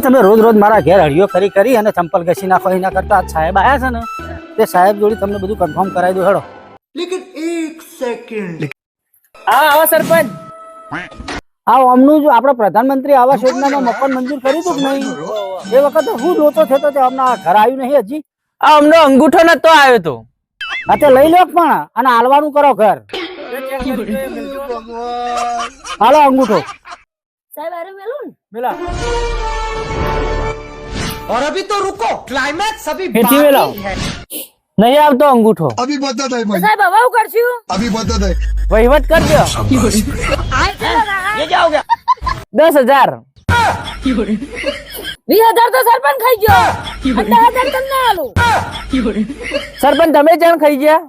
તમે રોજ રોજ મારા ઘેર હળીઓ કરી કરી અને ચંપલ ઘસી નાખો એના કરતા સાહેબ આયા છે ને તે સાહેબ જોડે તમને બધું કન્ફર્મ કરાવી દો હેડો. હા આવો સરપંચ. આ અમનું જો આપણે પ્રધાનમંત્રી આવાસ યોજનામાં મકાન મંજૂર કર્યું હતું કે નહીં? એ વખતે હું લોચો થયો તો અમને આ ઘર આવ્યું નહીં હજી. આ અમનો અંગૂઠો નતો આવ્યો તો હા તે લઈ લો પણ અને હાલવાનું કરો ઘર. હાલો અંગૂઠો. સાહેબ અરે મેલું મેલા. और अभी तो रुको क्लाइमैक्स अभी ફેંચી बाकी મેલાવ है નહીં આવતો અંગૂઠો अभी बदत है भाई સાહેબ હવે હું કરશું अभी बदत है વહીવટ કરજો દસ હજાર વીસ હજાર તો સરપંચ ખાઈ ગયો અને દસ હજાર તમને આલું સરપંચ તમે જાણ ખાઈ ગયા